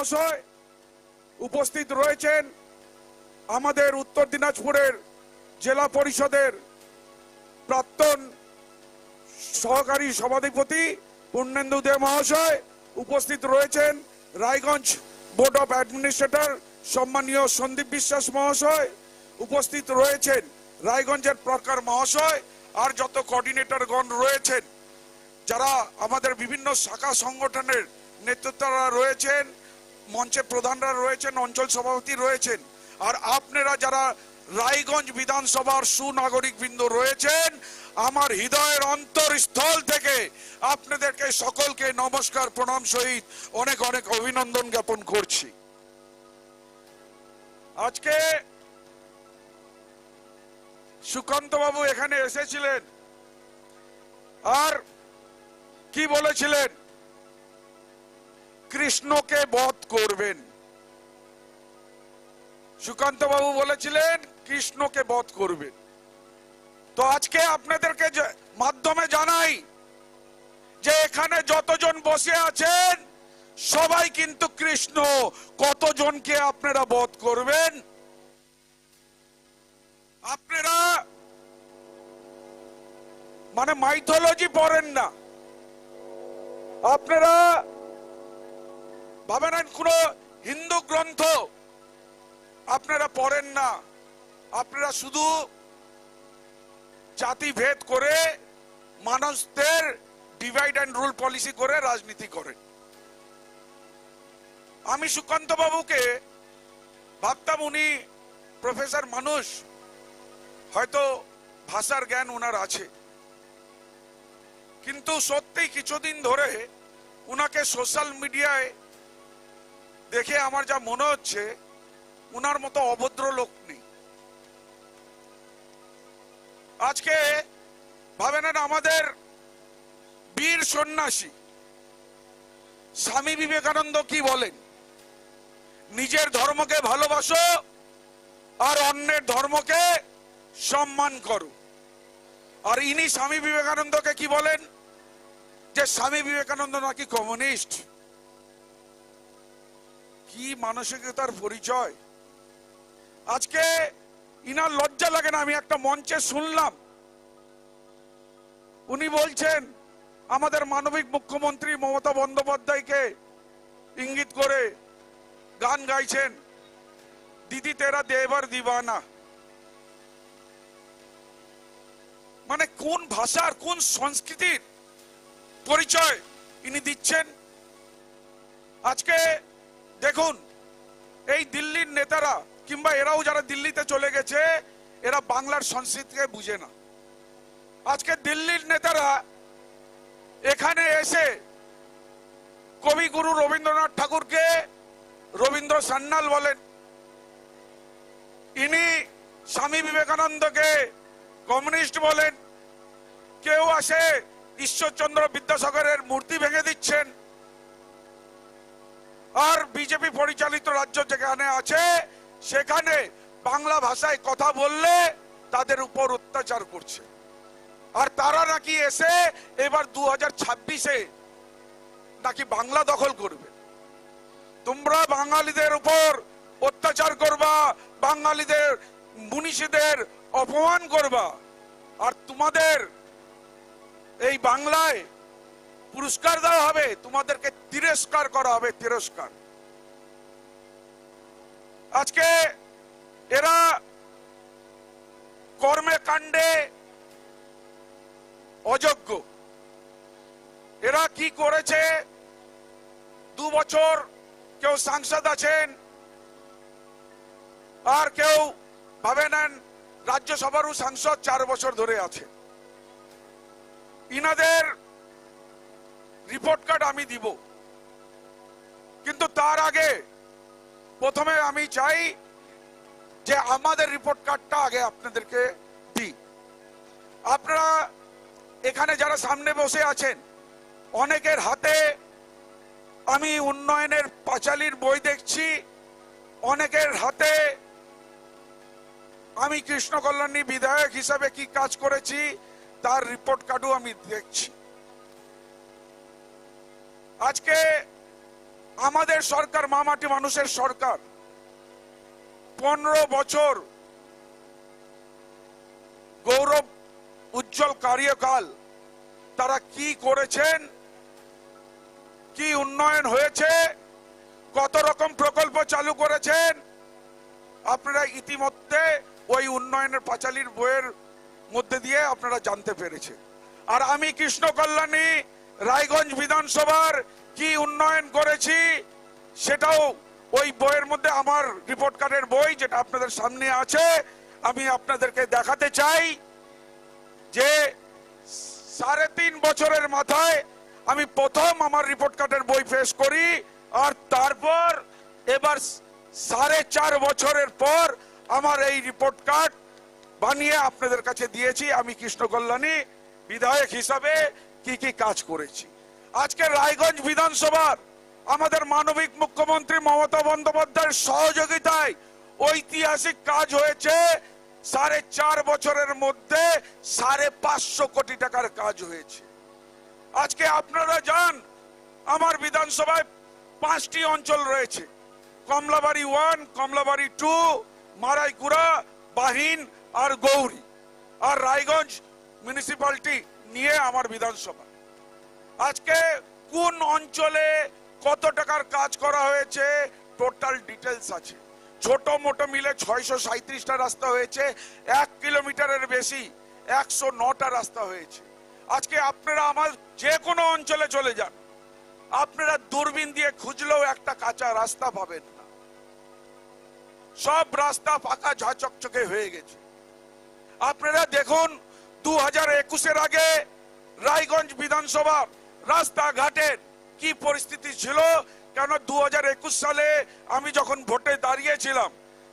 মহাশয় উপস্থিত রয়েছেন আমাদের উত্তর দিনাজপুরের জেলা পরিষদের প্রাক্তন সহকারী সভাধিপতি পূর্ণেন্দু দে মহাশয়, উপস্থিত রয়েছেন রায়গঞ্জ বোর্ড অফ অ্যাডমিনিস্ট্রেটর সম্মানীয় সন্দীপ বিশ্বাস মহাশয়, উপস্থিত রয়েছেন রায়গঞ্জের প্রকার মহাশয় আর যত কোঅর্ডিনেটরগণ রয়েছেন, যারা আমাদের বিভিন্ন শাখা সংগঠনের নেতৃত্বরা রয়েছেন মঞ্চে প্রধানরা রয়েছেন, অঞ্চল সভাপতি রয়েছেন। আর আপনারা যারা রায়গঞ্জ বিধানসভার সুনাগরিক বৃন্দ রয়েছেন, আমার হৃদয়ের অন্তরস্থল থেকে আপনাদেরকে সকলকে নমস্কার, প্রণাম সহিত অনেক অনেক অভিনন্দন জ্ঞাপন করছি। আজকে সুকান্ত বাবু এখানে এসেছিলেন। আর কি বলেছিলেন? কৃষ্ণকে বধ করবেন। সুকান্ত বাবু বলেছিলেন, কৃষ্ণকে বধ করবেন। তো আজকে আপনাদেরকে মাধ্যমে জানাই যে এখানে যতজন বসে আছেন, সবাই কিন্তু কৃষ্ণ। কতজনকে আপনারা বধ করবেন? আপনারা মানে মাইথোলজি পড়েন না। আপনারা ভাবেন কোন হিন্দু গ্রন্থ আপনারা পড়েন না। আপনারা শুধু জাতি ভেদ করে মানুষদের ডিভাইড অ্যান্ড রুল পলিসি করে রাজনীতি করেন। আমি সুকান্ত বাবুকে ভাবতাম উনি প্রফেসর মানুষ, হয়তো ভাষার জ্ঞান ওনার আছে। কিন্তু সত্যি কিছুদিন ধরে উনাকে সোশ্যাল মিডিয়ায় দেখে আমার যা মনে হচ্ছে, উনার মতো অভদ্র লোক নেই। আজকে ভাবে নেন আমাদের বীর সন্ন্যাসী, স্বামী বিবেকানন্দ কি বলেন? নিজের ধর্মকে ভালোবাসো আর অন্যের ধর্মকে সম্মান করো। আর ইনি স্বামী বিবেকানন্দকে কি বলেন? যে স্বামী বিবেকানন্দ নাকি কমিউনিস্ট? কি মানসিকতার পরিচয়? আজকে ইনার লজ্জা লাগে না, আমি একটা মঞ্চে শুনলাম। উনি বলছেন, আমাদের মানবিক মুখ্যমন্ত্রী মমতা বন্দ্যোপাধ্যায়কে ইঙ্গিত করে গান গাইছেন, দিদি তেরা দেবার দিবানা। মানে কোন ভাষার, কোন সংস্কৃতির পরিচয় ইনি দিচ্ছেন? আজকে দেখুন, এই দিল্লির নেতারা কিংবা এরাও যারা দিল্লিতে চলে গেছে, এরা বাংলার সংস্কৃতিকে বুঝে না। আজকে দিল্লির নেতারা এখানে এসে কবিগুরু রবীন্দ্রনাথ ঠাকুরকে রবীন্দ্র সান্যাল বলেন। ইনি স্বামী বিবেকানন্দকে কমিউনিস্ট বলেন। কেউ আসে ঈশ্বরচন্দ্র বিদ্যাসাগরের মূর্তি ভেঙে দিচ্ছেন। আর বিজেপি পরিচালিত রাজ্য যেখানে আছে, সেখানে বাংলা ভাষায় কথা বললে তাদের উপর অত্যাচার করছে। আর তারা নাকি এসে এবার দু হাজার ছাব্বিশে নাকি বাংলা দখল করবে। তোমরা বাঙালিদের উপর অত্যাচার করবা, বাঙালিদের, মুনিষীদের অপমান করবা, আর তোমাদের এই বাংলায় পুরস্কার দেওয়া হবে, তোমাদেরকে তিরস্কার করা হবে, তিরস্কার। আজকে এরা কর্মে কাণ্ডে অযোগ্য। এরা কি করেছে? দু বছর কেউ সাংসদ আছেন, আর কেউ ভাবে নেন রাজ্যসভারও সাংসদ চার বছর ধরে আছে। ইনাদের রিপোর্ট কার্ড আমি দিব। কিন্তু তার আগে প্রথমে আমি চাই যে আমাদের রিপোর্ট কার্ডটা আগে আপনাদেরকে দিই। আপনারা এখানে যারা সামনে বসে আছেন, অনেকের হাতে আমি উন্নয়নের পাঁচালির বই দেখছি, অনেকের হাতে আমি কৃষ্ণ কল্যাণী বিধায়ক হিসাবে কি কাজ করেছি, তার রিপোর্ট কার্ডও আমি দেখছি। আজকে আমাদের সরকার, মামাটি মানুষের সরকার, পনেরো বছর গৌরব উজ্জ্বল কার্যকাল, তারা কি করেছেন, কি উন্নয়ন হয়েছে, কত রকম প্রকল্প চালু করেছেন, আপনারা ইতিমধ্যে ওই উন্নয়নের পাঁচালির বইয়ের মধ্যে দিয়ে আপনারা জানতে পেরেছেন। আর আমি কৃষ্ণ কল্যাণী রায়গঞ্জ বিধানসভার কি উন্নয়ন করেছি সেটাও ওই বইয়ের মধ্যে আমার রিপোর্ট কার্ডের বই যেটা আপনাদের সামনে আছে, আমি আপনাদেরকে দেখাতে চাই যে সাড়ে তিন বছরের মাথায় আমি প্রথম আমার রিপোর্ট কার্ডের বই পেশ করি আর তারপর এবার সাড়ে চার বছরের পর আমার এই রিপোর্ট কার্ড বানিয়ে আপনাদের কাছে দিয়েছি। আমি কৃষ্ণ কল্যাণী, বিধায়ক হিসাবে কি কি কাজ করেছি। আজকে রায়গঞ্জ বিধানসভার আমাদের মানবিক মুখ্যমন্ত্রী মমতা বন্দ্যোপাধ্যায়ের সহযোগিতায় ঐতিহাসিক কাজ হয়েছে। সাড়ে চার বছরের মধ্যে সাড়ে পাঁচশো কোটি টাকার কাজ হয়েছে। আজকে আপনারা যান আমার বিধানসভায় পাঁচটি অঞ্চল রয়েছে। কমলাবাড়ি ওয়ান, কমলাবাড়ি টু, মারাইকুড়া, বাহিন আর গৌরী। আর রায়গঞ্জ মিউনিসিপালিটি নিয়ে আমার বিধানসভা। আজকে কোন অঞ্চলে কত টাকার কাজ করা হয়েছে, টোটাল ডিটেলস আছে। ছোট মোটো মিলে ছয়শো সাঁত্রিশটা রাস্তা হয়েছে, এক কিলোমিটারের বেশি একশো নটা রাস্তা হয়েছে। আজকে আপনারা আমার যে কোনো অঞ্চলে চলে যান। আপনারা দূরবীন দিয়ে খুঁজলেও একটা কাঁচা রাস্তা পাবেন না। সব রাস্তা ফাঁকা ঝাঁচকচকে হয়ে গেছে। আপনারা দেখুন দু হাজার একুশের আগে রায়গঞ্জ বিধানসভা রাস্তাঘাটের কি পরিস্থিতি ছিল? কেন দু হাজার একুশ সালে আমি যখন ভোটে দাঁড়িয়েছিলাম,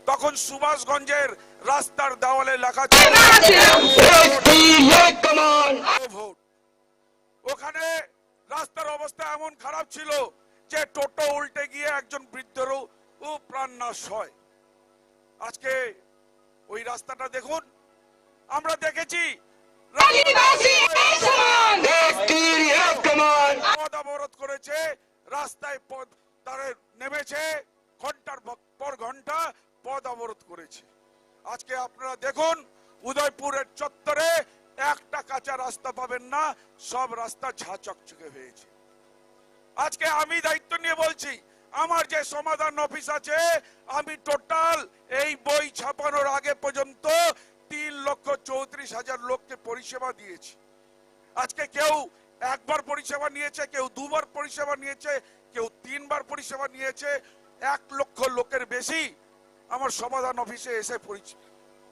তখন সুভাষগঞ্জের রাস্তার দেওয়ালে লেখা ভোট। ওখানে রাস্তার অবস্থা এমন খারাপ ছিল যে টোটো উল্টে গিয়ে একজন বৃদ্ধেরও ও প্রাণ হয়। আজকে ওই রাস্তাটা দেখুন। আমরা দেখেছি অবরোধ করেছে রাস্তায় পদ তারা নেমেছে ঘণ্টার পর ঘণ্টা পদ অবরোধ করেছে। আজকে আপনারা দেখুন উদয়পুরের চত্বরে একটা কাঁচা রাস্তা পাবেন না সব রাস্তা ঝা চকচকে হয়েছে। আজকে আমি দায়িত্ব নিয়ে বলছি আমার যে সমাধান অফিস আছে আমি টোটাল এই বই ছাপানোর আগে পর্যন্ত তিন লক্ষ চৌত্রিশ হাজার লোককে পরিষেবা দিয়েছি। আজকে কেউ একবার পরিষেবা নিয়েছে, কেউ দুবার পরিষেবা নিয়েছে, কেউ তিনবার পরিষেবা নিয়েছে, এক লক্ষ লোকের বেশি আমার সমাধান অফিসে এসে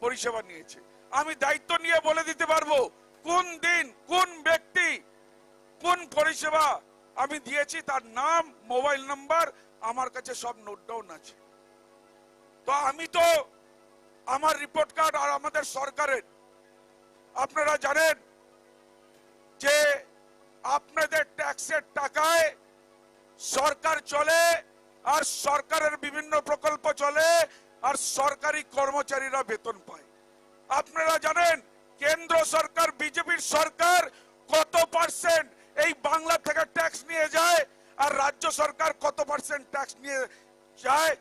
পরিষেবা নিয়েছে। আমি দায়িত্ব নিয়ে বলে দিতে পারব কোন দিন কোন ব্যক্তি কোন পরিষেবা আমি দিয়েছি, তার নাম, মোবাইল নাম্বার, আমার কাছে সব নোট ডাউন আছে। তো আমি তো আমার রিপোর্ট কার্ড আর আমাদের সরকারের। আপনারা জানেন যে আপনাদের ট্যাক্সের টাকায় সরকার চলে, আর সরকারের বিভিন্ন প্রকল্প চলে, আর সরকারি কর্মচারীরা বেতন পায়। আপনারা জানেন কেন্দ্র সরকার, বিজেপির সরকার কত পার্সেন্ট এই বাংলা থেকে ট্যাক্স নিয়ে যায়, আর রাজ্য সরকার কত পার্সেন্ট ট্যাক্স নিয়ে যায়,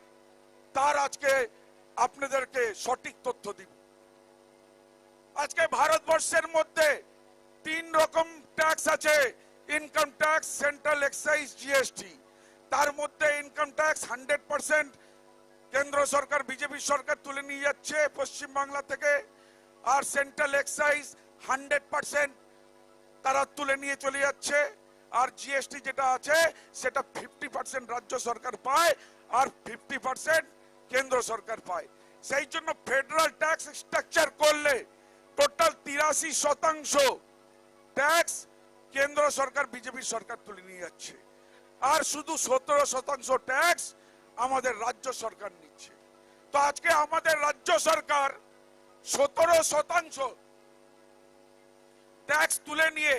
তার আজকে আপনাদেরকে সঠিক তথ্য দিব। আজকে ভারতবর্ষের মধ্যে তিন রকম ট্যাক্স আছে। Income tax central excise GST তার মধ্যে ইনকাম ট্যাক্স হান্ড্রেড পার্সেন্ট কেন্দ্র সরকার বিজেপি সরকার তুলে নিয়ে যাচ্ছে পশ্চিম বাংলা থেকে। আর সেন্ট্রাল এক্সাইজ হান্ড্রেড পার্সেন্ট তারা তুলে নিয়ে চলে যাচ্ছে। আর জিএসটি যেটা আছে, সেটা ফিফটি পার্সেন্ট রাজ্য সরকার পায়। আর ফিফটি পার্সেন্ট কেন্দ্র সরকার পায়। সেই জন্য ফেডারাল ট্যাক্স স্ট্রাকচার করলে টোটাল তিরাশি শতাংশ ট্যাক্স কেন্দ্র সরকার বিজেপি সরকার তুলে নিয়ে যাচ্ছে। আর শুধু সতেরো শতাংশ ট্যাক্স আমাদের রাজ্য সরকার নিচ্ছে। তো আজকে আমাদের রাজ্য সরকার সতেরো শতাংশ ট্যাক্স তুলে নিয়ে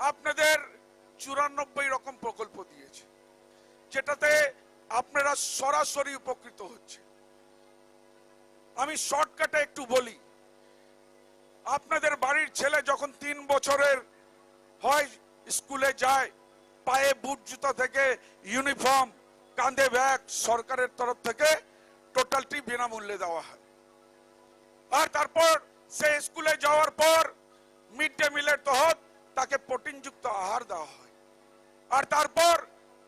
আপনাদের চুরানব্বই রকম প্রকল্প দিয়েছে। যেটাতে আপনারা সরাসরি উপকৃত হচ্ছে। আমি শর্টকাটে একটু বলি, আপনাদের বাড়ির ছেলে যখন তিন বছরের হয়, স্কুলে যায়, পায়ে বুট জুতা থেকে ইউনিফর্ম, কাঁধে ব্যাগ, সরকারের তরফ থেকে টোটালটি বিনামূল্যে দেওয়া হয়। আর তারপর সে স্কুলে যাওয়ার পর মিড ডে মিলের তহত তাকে প্রোটিনযুক্ত আহার দেওয়া হয়। আর তারপর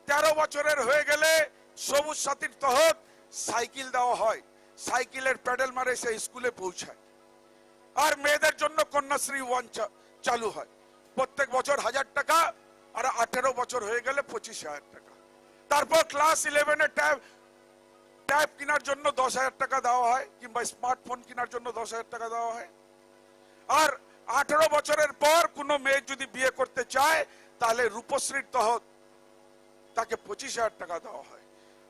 তেরো বছরের হয়ে গেলে সবুজ সাথীর তহত সাইকেল দেওয়া হয়। সাইকেলের প্যাডেল মারে সে স্কুলে পৌঁছায়। আর মেয়েদের জন্য কন্যাশ্রী ওয়ান চালু হয়। প্রত্যেক বছর হাজার টাকা আর আঠেরো বছর হয়ে গেলে পঁচিশ হাজার টাকা। তারপর ক্লাস ইলেভেনে ট্যাব ট্যাব কেনার জন্য দশ হাজার টাকা দেওয়া হয় কিংবা স্মার্টফোন কেনার জন্য দশ হাজার টাকা দেওয়া হয়। আর আঠেরো বছরের পর কোনো মেয়ে যদি বিয়ে করতে চায়, তাহলে রূপশ্রীর তহত তাকে পঁচিশ হাজার টাকা দেওয়া হয়।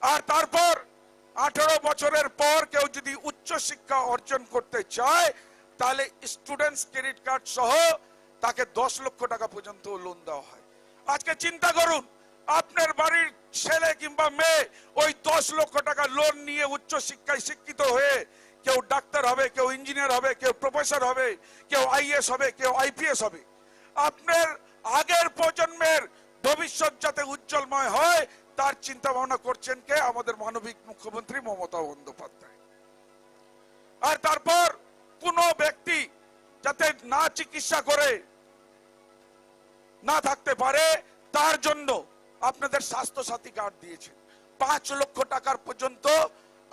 আর তারপর আঠারো বছরের পর কেউ যদি উচ্চ শিক্ষা অর্জন করতে চায়, তাহলে স্টুডেন্টস ক্রেডিট কার্ড সহ তাকে দশ লক্ষ টাকা পর্যন্ত লোন দেওয়া হয়। আজকে চিন্তা করুন, আপনার বাড়ির ছেলে কিংবা মেয়ে ওই দশ লক্ষ টাকা লোন নিয়ে উচ্চ শিক্ষায় শিক্ষিত হয়ে কেউ ডাক্তার হবে, কেউ ইঞ্জিনিয়ার হবে, কেউ প্রফেসর হবে, কেউ আইএস হবে, কেউ আইপিএস হবে। আপনার আগের প্রজন্মের ভবিষ্যৎ যাতে উজ্জ্বলময় হয় তার চিন্তা ভাবনা করছেন কে? আমাদের মানবিক মুখ্যমন্ত্রী মমতা বন্দ্যোপাধ্যায়। আর তারপর কোন ব্যক্তি যাতে না চিকিৎসা করে, না থাকতে পারে, তার জন্য আপনাদের স্বাস্থ্য সাথী কার্ড দিয়েছেন। পাঁচ লক্ষ টাকার পর্যন্ত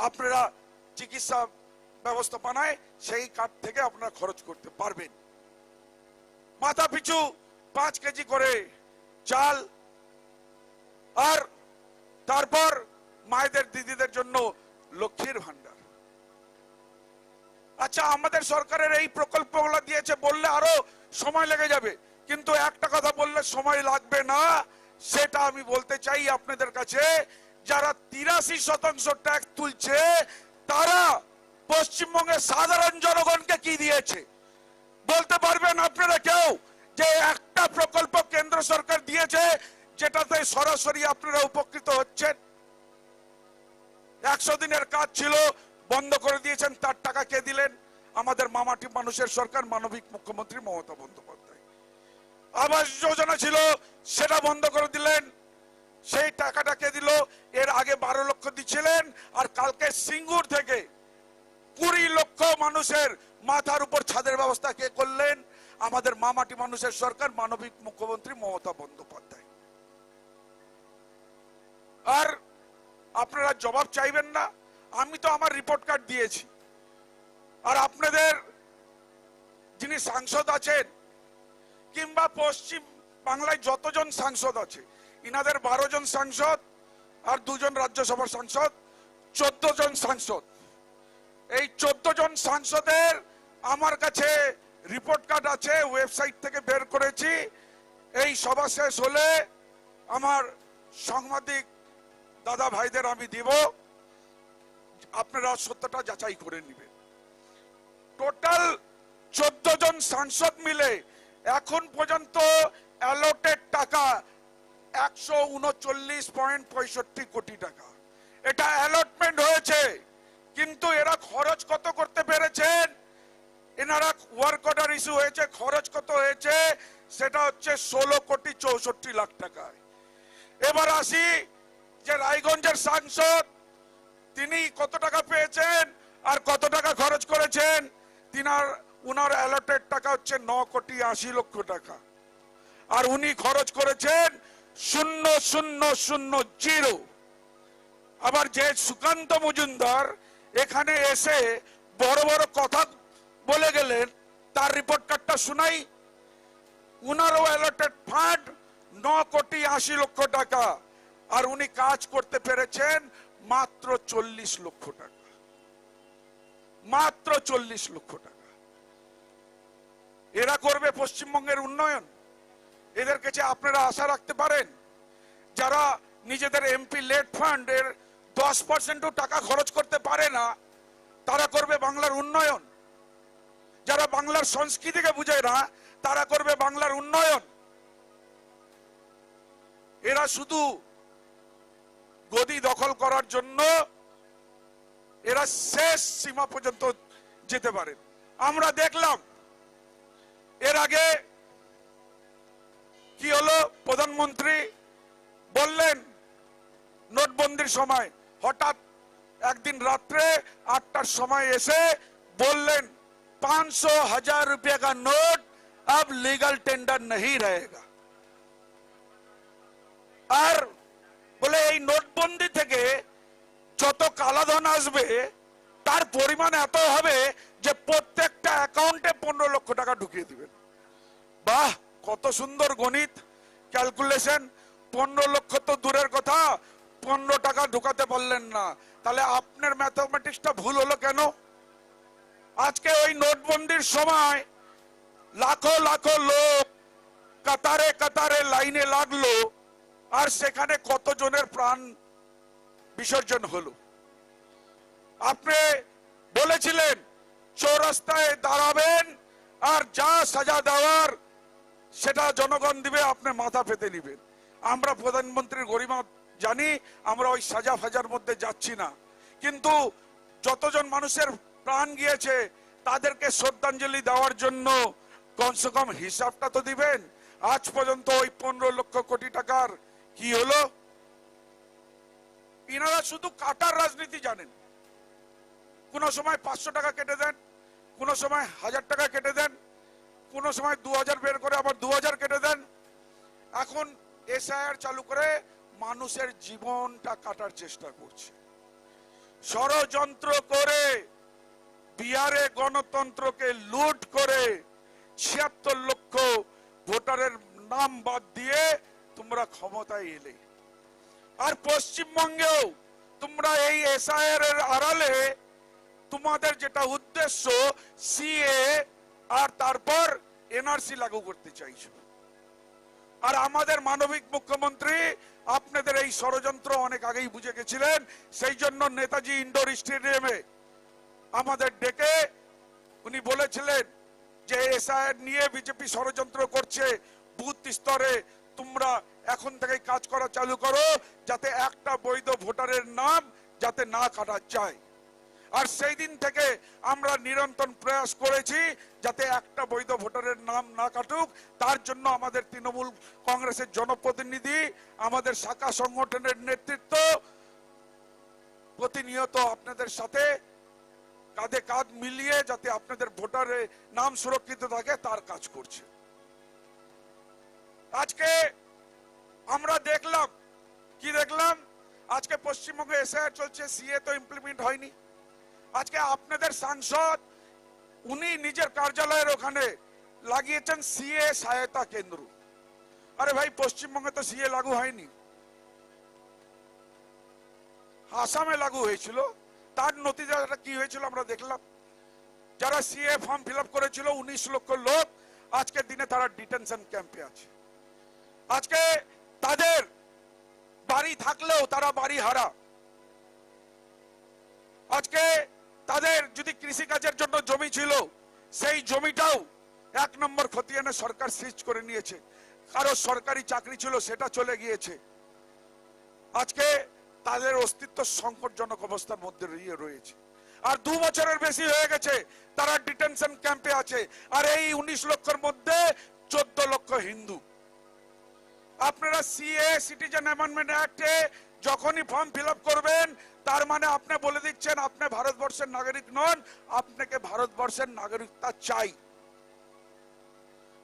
আপনারা চিকিৎসা ব্যবস্থাপনায় সেই কার্ড থেকে আপনারা খরচ করতে পারবেন। মাথা পিছু পাঁচ কেজি করে চাল, আর তারপর মায়েদের দিদিদের জন্য লক্ষ্মীর ভান্ডার আচ্ছা আমাদের সরকারের এই প্রকল্পগুলো দিয়েছে, বললে আরও সময় লেগে যাবে। কিন্তু একটা কথা বললে সময় লাগবে না, সেটা আমি বলতে চাই আপনাদের কাছে। যারা তিরাশি শতাংশ ট্যাক্স তুলছে, তারা পশ্চিমবঙ্গের সাধারণ জনগণকে কি দিয়েছে? বলতে পারবেন আপনারা কেউ যে একটা প্রকল্প কেন্দ্র সরকার দিয়েছে যেটাতে সরাসরি আপনারা উপকৃত হচ্ছেন। একশো দিনের কাজ ছিল, বন্ধ করে দিয়েছেন, তার টাকা কে দিলেন? আমাদের মামাটি মানুষের সরকার, মানবিক মুখ্যমন্ত্রী মমতা বন্দ্যোপাধ্যায়। আবাস যোজনা ছিল, সেটা বন্ধ করে দিলেন। সেই টাকাটা কে দিল? এর আগে বারো লক্ষ দিচ্ছিলেন, আর কালকে সিঙ্গুর থেকে কুড়ি লক্ষ মানুষের মাথার উপর ছাদের ব্যবস্থা কে করলেন? আমাদের মামাটি মানুষের সরকার, মানবিক মুখ্যমন্ত্রী মমতা বন্দ্যোপাধ্যায়। আর আপনারা জবাব চাইবেন না, আমি তো আমার রিপোর্ট কার্ড দিয়েছি। আর আপনাদের যিনি সাংসদ আছেন, কিংবা পশ্চিম বাংলায় যতজন সাংসদ আছে, ইনাদের বারো জন সাংসদ আর দুজন রাজ্যসভার সাংসদ, চোদ্দ জন সাংসদ। এই চোদ্দ জন সাংসদের আমার কাছে রিপোর্ট কার্ড আছে ওয়েবসাইট থেকে বের করেছি। এই সভা শেষ হলে আমার সাংবাদিক দাদা ভাইদের আমি দিব। আপনারা সত্যটা যাচাই করে নেবেন। টোটাল চোদ্দ জন সাংসদ মিলে এখন পর্যন্ত অ্যালোটেড টাকা একশো উনচল্লিশ পয়েন্ট পঁয়ষট্টি কোটি টাকা। এটা অ্যালটমেন্ট হয়েছে, কিন্তু এরা খরচ কত করতে পেরেছেন? এনারা ওয়ার্ক অর্ডার ইস্যু হয়েছে, খরচ কত হয়েছে? সেটা হচ্ছে ষোলো কোটি চৌষট্টি লাখ টাকায়। এবার আসি যে রায়গঞ্জের সাংসদ, তিনি কত টাকা পেয়েছেন আর কত টাকা খরচ করেছেন? তিনার, উনার অ্যালটেড টাকা হচ্ছে ন কোটি আশি লক্ষ টাকা। আর উনি খরচ করেছেন শূন্য শূন্য শূন্য জিরো। আবার যে সুকান্ত মজুমদার এখানে এসে বড় বড় কথা বলে গেলেন, তার রিপোর্ট কার্ডটা শুনাই। উনারও অ্যালটেড ফান্ড ন কোটি আশি লক্ষ টাকা। আর উনি কাজ করতে পেরেছেন মাত্র চল্লিশ লক্ষ টাকা। মাত্র চল্লিশ লক্ষ টাকা। এরা করবে পশ্চিমবঙ্গের উন্নয়ন। এদের কাছে আপনারা আশা রাখতে পারেন, যারা নিজেদের এমপি লেট ফান্ড এর দশ পার্সেন্টও টাকা খরচ করতে পারে না, তারা করবে বাংলার উন্নয়ন। যারা বাংলার সংস্কৃতিকে বুঝে না, তারা করবে বাংলার উন্নয়ন। এরা শুধু গদি দখল করার জন্য এরা শেষ সীমা পর্যন্ত যেতে পারে আমরা দেখলাম এর আগে কি হলো প্রধানমন্ত্রী বললেন নোটবন্দির সময় হঠাৎ একদিন রাত্রে আটটার সময় এসে বললেন পাঁচশো হাজার रुपए का नोट अब लीगल टेंडर नहीं रहेगा আর বলে এই নোটবন্দি থেকে যত কালাধন আসবে, তার পরিমাণ এত হবে যে প্রত্যেকটা অ্যাকাউন্টে পনেরো লক্ষ টাকা ঢুকিয়ে দিবেন। বাহ, কত সুন্দর গণিত, ক্যালকুলেশন। পনেরো লক্ষ তো দূরের কথা, পনেরো টাকা ঢুকাতে পারলেন না। তাহলে আপনার ম্যাথমেটিক্সটা ভুল হলো কেন? আজকে ওই নোটবন্দির সময় লাখো লাখো লোক কাতারে কাতারে লাইনে লাগল। আর সেখানে কতজনের প্রাণ বিসর্জন হলো? আপনি বলেছিলেন, চৌরাস্তায় দাঁড়াবেন আর যা সাজা দেওয়ার সেটা জনগণ দিবে, আপনি মাথা পেতে নিবেন। আমরা প্রধানমন্ত্রীর গরিমা জানি, আমরা ওই সাজা ফাজার মধ্যে যাচ্ছি না। কিন্তু যতজন মানুষের প্রাণ গিয়েছে, তাদেরকে শ্রদ্ধাঞ্জলি দেওয়ার জন্য কমসে কম হিসাবটা তো দিবেন। আজ পর্যন্ত ওই পনেরো লক্ষ কোটি টাকার কি হলো? ইনারা শুধু কাটার রাজনীতি জানেন। কোন সময় পাঁচশো টাকা কেটে দেন, কোন সময় হাজার টাকা কেটে দেন, কোন সময় দু হাজার বের করে আবার দু হাজার কেটে দেন। এখন এসআইআর চালু করে মানুষের জীবনটা কাটার চেষ্টা করছে। ষড়যন্ত্র করে বিহারে গণতন্ত্রকে লুট করে ছিয়াত্তর লক্ষ ভোটারের নাম বাদ দিয়ে তোমরা ক্ষমতায় এলে। আর পশ্চিমবঙ্গেও তোমরা এই এসআইআর এর আড়ালে তোমাদের যেটা উদ্দেশ্য, সিএ আর তারপর এনআরসি লাগু করতে চাইছো। আর আমাদের মানবিক মুখ্যমন্ত্রী, আপনাদের এই ষড়যন্ত্র অনেক আগেই বুঝে গেছিলেন, সেই জন্য নেতাজি ইন্ডোর স্টেডিয়ামে আমাদের ডেকে উনি বলেছিলেন যে এসআইআর নিয়ে বিজেপি ষড়যন্ত্র করছে, বুথ স্তরে তোমরা এখন থেকে কাজ করা চালু করো যাতে একটা বৈধ ভোটারের নাম যাতে না কাটা যায়। আর সেই দিন থেকে আমরা নিরন্তর প্রয়াস করেছি যাতে একটা বৈধ ভোটারের নাম না কাটুক। তার জন্য আমাদের তৃণমূল কংগ্রেসের জনপ্রতিনিধি, আমাদের শাখা সংগঠনের নেতৃত্ব প্রতিনিয়ত আপনাদের সাথে কাঁধে কাঁধ মিলিয়ে যাতে আপনাদের ভোটারের নাম সুরক্ষিত থাকে, তার কাজ করছে। আজকে আমরা দেখলাম, কি দেখলাম? আজকে পশ্চিমবঙ্গে এসআইআর চলছে সিএ তো ইমপ্লিমেন্ট হয়নি। আজকে আপনাদের সাংসদ, উনি নিজের কার্যালয়ের ওখানে লাগিয়েছেন সিএ সহায়তা কেন্দ্র। আরে ভাই, পশ্চিমবঙ্গে তো সিএ লাগু হয়নি। আসামে লাগু হয়েছিল। তার নতিজাটা কি হয়েছিল আমরা দেখলাম। যারা সিএ ফর্ম ফিল করেছিল, উনিশ লক্ষ লোক আজকের দিনে তারা ডিটেনশন ক্যাম্পে আছে। আজকে তাদের বাড়ি থাকলেও তারা বাড়ি হারা। আজকে তাদের যদি কৃষিকাজের জন্য জমি ছিল, সেই জমিটাও এক নম্বর খতিয়ানে সরকার সিজ করে নিয়েছে। কারও সরকারি চাকরি ছিল, সেটা চলে গিয়েছে। আজকে তাদের অস্তিত্ব সংকটজনক অবস্থার মধ্যে রয়েছে। আর দু বছরের বেশি হয়ে গেছে, তারা ডিটেনশন ক্যাম্পে আছে। আর এই উনিশ লক্ষের মধ্যে চোদ্দ লক্ষ হিন্দু। আপনারা সিএ সিটিজেন অ্যামেন্ডমেন্ট অ্যাক্টে যখনই ফর্ম ফিল করবেন, তার মানে আপনি বলে দিচ্ছেন আপনি ভারতবর্ষের নাগরিক নন, আপনাকে ভারতবর্ষের নাগরিকতা চাই।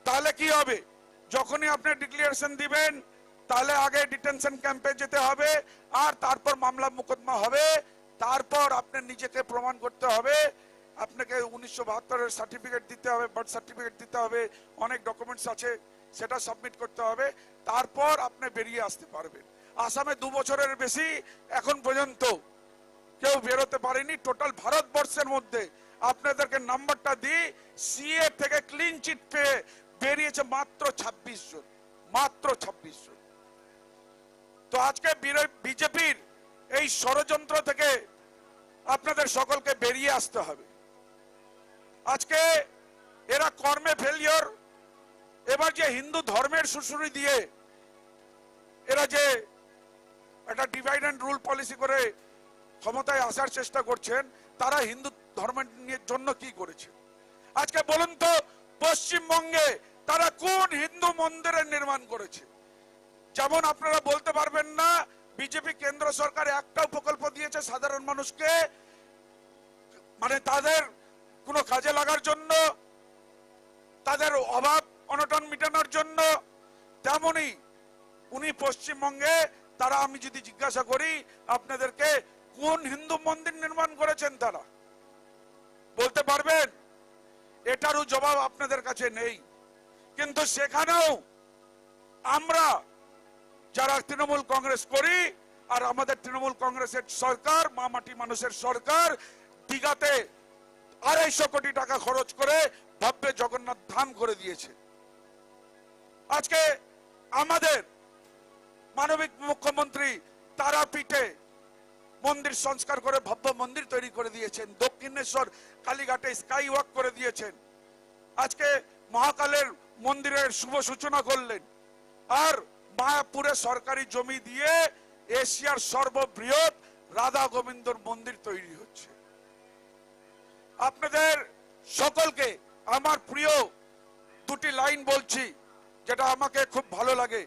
তাহলে কি হবে? যখনই আপনি ডিক্লারেশন দিবেন, তাহলে আগে ডিটেনশন ক্যাম্পে যেতে হবে, আর তারপর মামলা মোকদ্দমা হবে, তারপর আপনি নিজেকে প্রমাণ করতে হবে, আপনাকে উনিশশো বাহাত্তরের সার্টিফিকেট দিতে হবে বার্থ সার্টিফিকেট দিতে হবে, অনেক ডকুমেন্টস আছে। সেটা সাবমিট করতে হবে, তারপর আপনি বেরিয়ে আসতে পারবেন। আসামে দু বছরের বেশি এখন পর্যন্ত কেউ বেরোতে পারেনি টোটাল ভারতবর্ষের মধ্যে। আপনাদেরকে নাম্বারটা দিই সিএ থেকে ক্লিন চিট পেয়ে বেরিয়েছে মাত্র ছাব্বিশ জন, মাত্র ছাব্বিশ জন। তো আজকে বিজেপির এই ষড়যন্ত্র থেকে আপনাদের সকলকে বেরিয়ে আসতে হবে। আজকে এরা কর্মে ফেলিওর এবার যে হিন্দু ধর্মের সুশুরি দিয়ে এরা যে একটা ডিভাইড অ্যান্ড রুল পলিসি করে ক্ষমতায় আসার চেষ্টা করছেন, তারা হিন্দু ধর্মের জন্য কি করেছে? আজকে বলুন তো, পশ্চিমবঙ্গে তারা কোন হিন্দু মন্দিরের নির্মাণ করেছে? যেমন আপনারা বলতে পারবেন না, বিজেপি কেন্দ্র সরকার একটাও প্রকল্প দিয়েছে সাধারণ মানুষকে মানে তাদের কোনো কাজে লাগার জন্য, তাদের অভাব অনটন মেটানোর জন্য তেমনি উনি পশ্চিমবঙ্গে, তারা আমি যদি জিজ্ঞাসা করি, আপনাদেরকে কোন হিন্দু মন্দির নির্মাণ করেছেন তারা? বলতে পারবেন? এটারও জবাব আপনাদের কাছে নেই। কিন্তু সেখানেও আমরা যারা তৃণমূল কংগ্রেস করি আর আমাদের তৃণমূল কংগ্রেসের সরকার, মা মাটি মানুষের সরকার, দীঘাতে আড়াইশো কোটি টাকা খরচ করে ভব্য জগন্নাথ ধাম করে দিয়েছে। আজকে আমাদের মানবিক মুখ্যমন্ত্রী তারাপীঠে মন্দির সংস্কার করে ভব্য মন্দির তৈরি করে দিয়েছেন, দক্ষিণেশ্বর, কালীঘাটে স্কাই ওয়াক করে দিয়েছেন। আজকে মহাকালের মন্দিরের শুভ সূচনা করলেন। আর মায়াপুরে সরকারি জমি দিয়ে এশিয়ার সর্ববৃহৎ রাধা গোবিন্দর মন্দির তৈরি হচ্ছে। আপনাদের সকলকে আমার প্রিয় দুটি লাইন বলছি। যেটা আমাকে খুব ভালো লাগে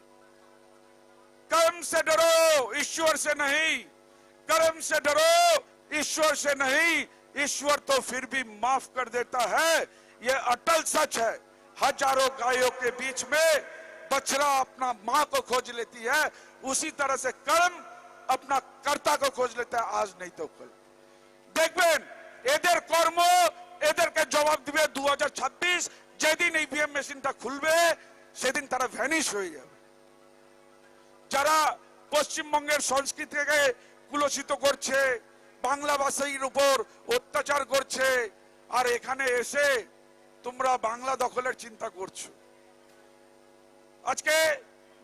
कर्म से डरो ईश्वर से नहीं कर्म से डरो ईश्वर से नहीं ईश्वर तो फिर भी माफ कर देता है ये अटल सच है हजारों गायों के बीच में बछड़ा अपना माँ को खोज लेती है उसी तरह से कर्म अपना कर्ता को खोज लेता है आज नहीं तो कल দেখবেন এদের কর্ম এদেরকে জবাব দিবে দু যেদিন ইভিএম মেশিনটা খুলবে সেদিন তারা ভ্যানিশ হয়ে যাবে। যারা পশ্চিমবঙ্গের সংস্কৃতিকে কুলসিত করছে, বাংলা ভাষার উপর অত্যাচার করছে, আর এখানে এসে তোমরা বাংলা দখলের চিন্তা করছ। আজকে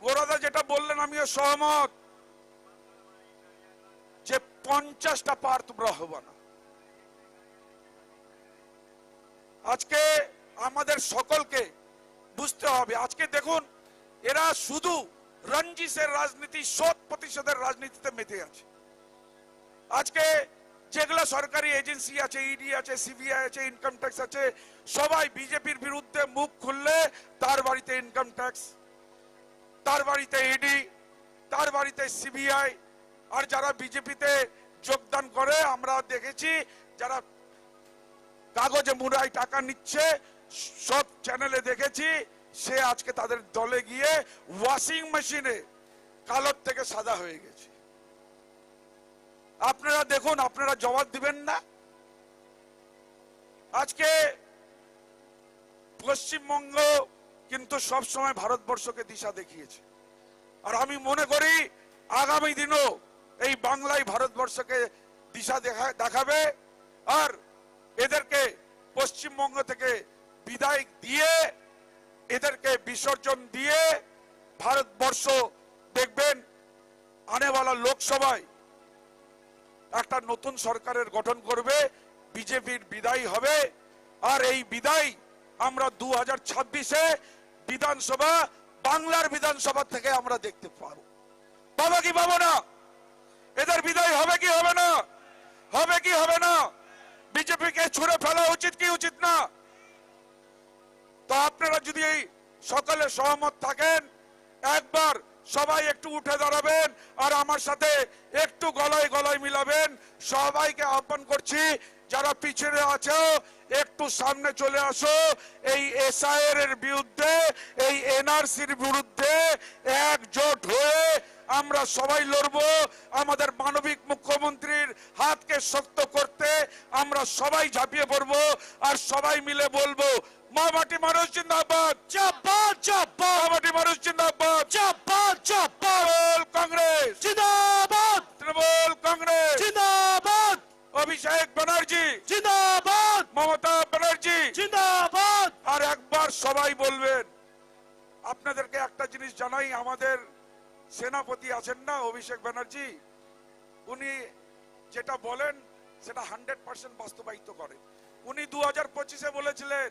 গোরাদা যেটা বললেন, আমিও সহমত যে পঞ্চাশটা পার তোমরা হবা না। আজকে আমাদের সকলকে বুঝতে হবে। আজকে দেখুন, এরা শুধু রঞ্জিসের রাজনীতি, শত প্রতিশোধের রাজনীতিতে মেতে আছে। আজকে যেগুলো সরকারি এজেন্সি আছে ইডি আছে সিবিআই আছে ইনকাম ট্যাক্স আছে, সবাই বিজেপির বিরুদ্ধে মুখ খুললে তার বাড়িতে ইনকাম ট্যাক্স তার বাড়িতে ইডি তার বাড়িতে সিবিআই আর যারা বিজেপিতে যোগদান করে, আমরা দেখেছি যারা কাগজে মুড়াই টাকা নিচ্ছে সব চ্যানেলে দেখেছি, সে আজকে তাদের দলে গিয়ে ওয়াশিং মেশিনে কালোর থেকে সাদা হয়ে গেছে। আপনারা দেখুন, আপনারা জবাব দিবেন না। আজকে পশ্চিমবঙ্গ কিন্তু সব সময় ভারতবর্ষকে দিশা দেখিয়েছে। আর আমি মনে করি, আগামী দিনও এই বাংলায় ভারতবর্ষকে দিশা দেখা দেখাবে। আর এদেরকে পশ্চিমবঙ্গ থেকে বিদায় দিয়ে এদেরকে বিসর্জন দিয়ে ভারতবর্ষ দেখবেন আনেওয়ালা লোকসভায় একটা নতুন সরকারের গঠন করবে, বিজেপির বিদায় হবে। আর এই বিদায় আমরা দু হাজার ছাব্বিশে বিধানসভা, বাংলার বিধানসভা থেকে আমরা দেখতে পাবো। বাবা কি পাবো না? এদের বিদায় হবে কি হবে না? হবে কি হবে না? বিজেপিকে ছুড়ে ফেলা উচিত কি উচিত না? তো আপনারা যদি এই সকালে সহমত থাকেন, একবার সবাই একটু উঠে দাঁড়াবেন আর আমার সাথে একটু গলায় গলায় মিলাবেন। সবাইকে আহ্বান করছি, যারা পিছনে আছো, একটু সামনে চলে আসো। এই এসআইআর এর বিরুদ্ধে, এই এনআরসির বিরুদ্ধে একজোট হয়ে আমরা সবাই লড়বো। আমাদের মানবিক মুখ্যমন্ত্রীর হাতকে শক্ত করতে আমরা সবাই ঝাঁপিয়ে পড়ব আর সবাই মিলে বলব মাটি মানুষ জিন্দাবাদ। জিন্দাবাদ জিন্দাবাদ মা মাটি মানুষ জিন্দাবাদ। জিন্দাবাদ তৃণমূল কংগ্রেস। জিন্দাবাদ। তৃণমূল কংগ্রেস। জিন্দাবাদ। অভিষেক ব্যানার্জি। জিন্দাবাদ। মমতা ব্যানার্জি। জিন্দাবাদ। আর একবার সবাই বলবেন আপনাদেরকে একটা জিনিস জানাই আমাদের সেনাপতি আছেন না অভিষেক ব্যানার্জি? উনি যেটা বলেন সেটা হান্ড্রেড পার্সেন্ট বাস্তবায়িত করে উনি দু হাজার পঁচিশে বলেছিলেন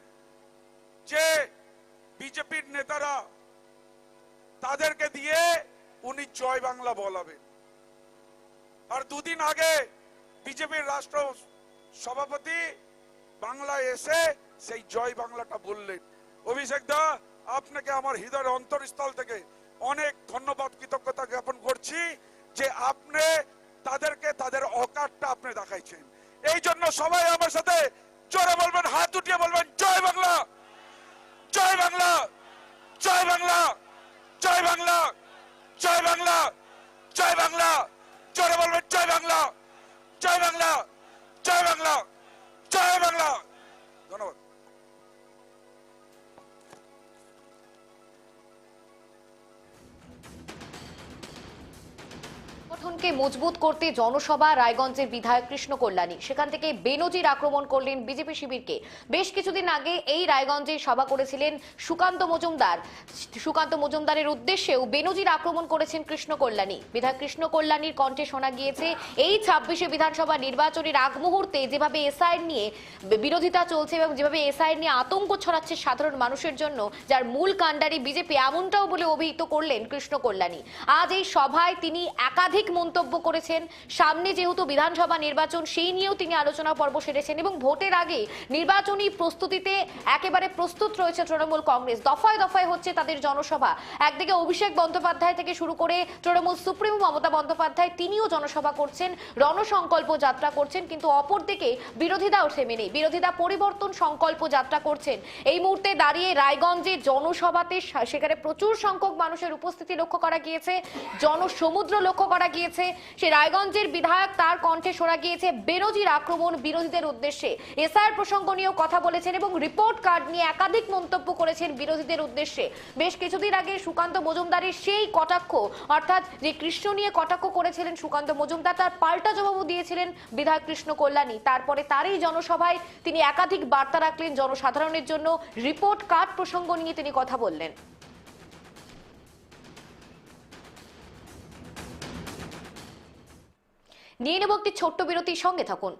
যে বিজেপির নেতারা তাদেরকে দিয়ে উনি জয় বাংলা বলাবেন। আর দুদিন আগে বিজেপির রাষ্ট্র সভাপতি বাংলায় এসে সেই জয় বাংলাটা বললেন। অভিষেক দা, আপনাকে আমার হৃদয়ের অন্তরস্থল থেকে অনেক ধন্যবাদ, কৃতজ্ঞতা জ্ঞাপন করছি যে আপনি তাদেরকে, তাদের অকারটা আপনি দেখাইছেন। এই জন্য সবাই আমার সাথে জোরে বলবেন, হাত উঠিয়ে বলবেন, জয় বাংলা! জয় বাংলা জয় বাংলা জয় বাংলা জয় বাংলা জয় বাংলা, জোরে বলবেন জয় বাংলা জয় বাংলা জয় বাংলা জয় বাংলা। ধন্যবাদ। সংগঠনকে মজবুত করতে জনসভা, রায়গঞ্জের বিধায়ক কৃষ্ণ কল্যাণী। সেখান থেকে বেনজির আক্রমণ করলেন বিজেপি শিবিরকে। বেশ কিছুদিন আগে এই রায়গঞ্জে সভা করেছিলেন সুকান্ত মজুমদার। সুকান্ত মজুমদারের উদ্দেশ্যেও বেনজির আক্রমণ করেছেন কৃষ্ণ কল্যাণী। বিধায়ক কৃষ্ণ কল্যাণীর কণ্ঠে শোনা গিয়েছে, এই ছাব্বিশে বিধানসভা নির্বাচনের আগ মুহূর্তে যেভাবে এসআইআর নিয়ে বিরোধিতা চলছে এবং যেভাবে এসআইআর নিয়ে আতঙ্ক ছড়াচ্ছে সাধারণ মানুষের জন্য, যার মূল কাণ্ডারি বিজেপি, এমনটাও বলে অভিহিত করলেন কৃষ্ণ কল্যাণী। আজ এই সভায় তিনি একাধিক মন্তব্য করেছেন। সামনে যেহেতু বিধানসভা নির্বাচন, সেই নিয়েও তিনি আলোচনা পর্ব সেরেছেন এবং ভোটের আগে নির্বাচনী প্রস্তুতিতে একেবারে প্রস্তুত রয়েছে তৃণমূল কংগ্রেস। দফায় দফায় হচ্ছে তাদের জনসভা। একদিকে অভিষেক বন্দ্যোপাধ্যায় থেকে শুরু করে তৃণমূল সুপ্রিমো মমতা বন্দ্যোপাধ্যায়, তিনিও জনসভা করছেন, রণসংকল্প যাত্রা করছেন, কিন্তু অপরদিকে বিরোধীরাও থেমে নেই। বিরোধীরা পরিবর্তন সংকল্প যাত্রা করছেন। এই মুহূর্তে দাঁড়িয়ে রায়গঞ্জে জনসভাতে সেখানে প্রচুর সংখ্যক মানুষের উপস্থিতি লক্ষ্য করা গিয়েছে। জনসমুদ্র লক্ষ্য করা গিয়েছে। সে রায়গঞ্জের বিধায়ক, তার কণ্ঠে শোনা গিয়েছে বেরোজির আক্রমণ বিরোধীদের উদ্দেশ্যে। এসআর প্রসঙ্গ নিয়েও কথা বলেছেন এবং রিপোর্ট কার্ড নিয়ে একাধিক মন্তব্য করেছেন বিরোধীদের উদ্দেশ্যে। বেশ কিছুদিন আগে সুকান্ত মজুমদারের সেই কটাক্ষ, অর্থাৎ যে কৃষ্ণ নিয়ে কটাক্ষ করেছিলেন সুকান্ত মজুমদার, তার পাল্টা জবাবও দিয়েছিলেন বিধায়ক কৃষ্ণ কল্যাণী। তারপরে তারই জনসভায় তিনি একাধিক বার্তা রাখলেন জনসাধারণের জন্য। রিপোর্ট কার্ড প্রসঙ্গ নিয়ে তিনি কথা বললেন। নিয়ে নেব একটি ছোট্ট বিরতির সঙ্গে থাকুন।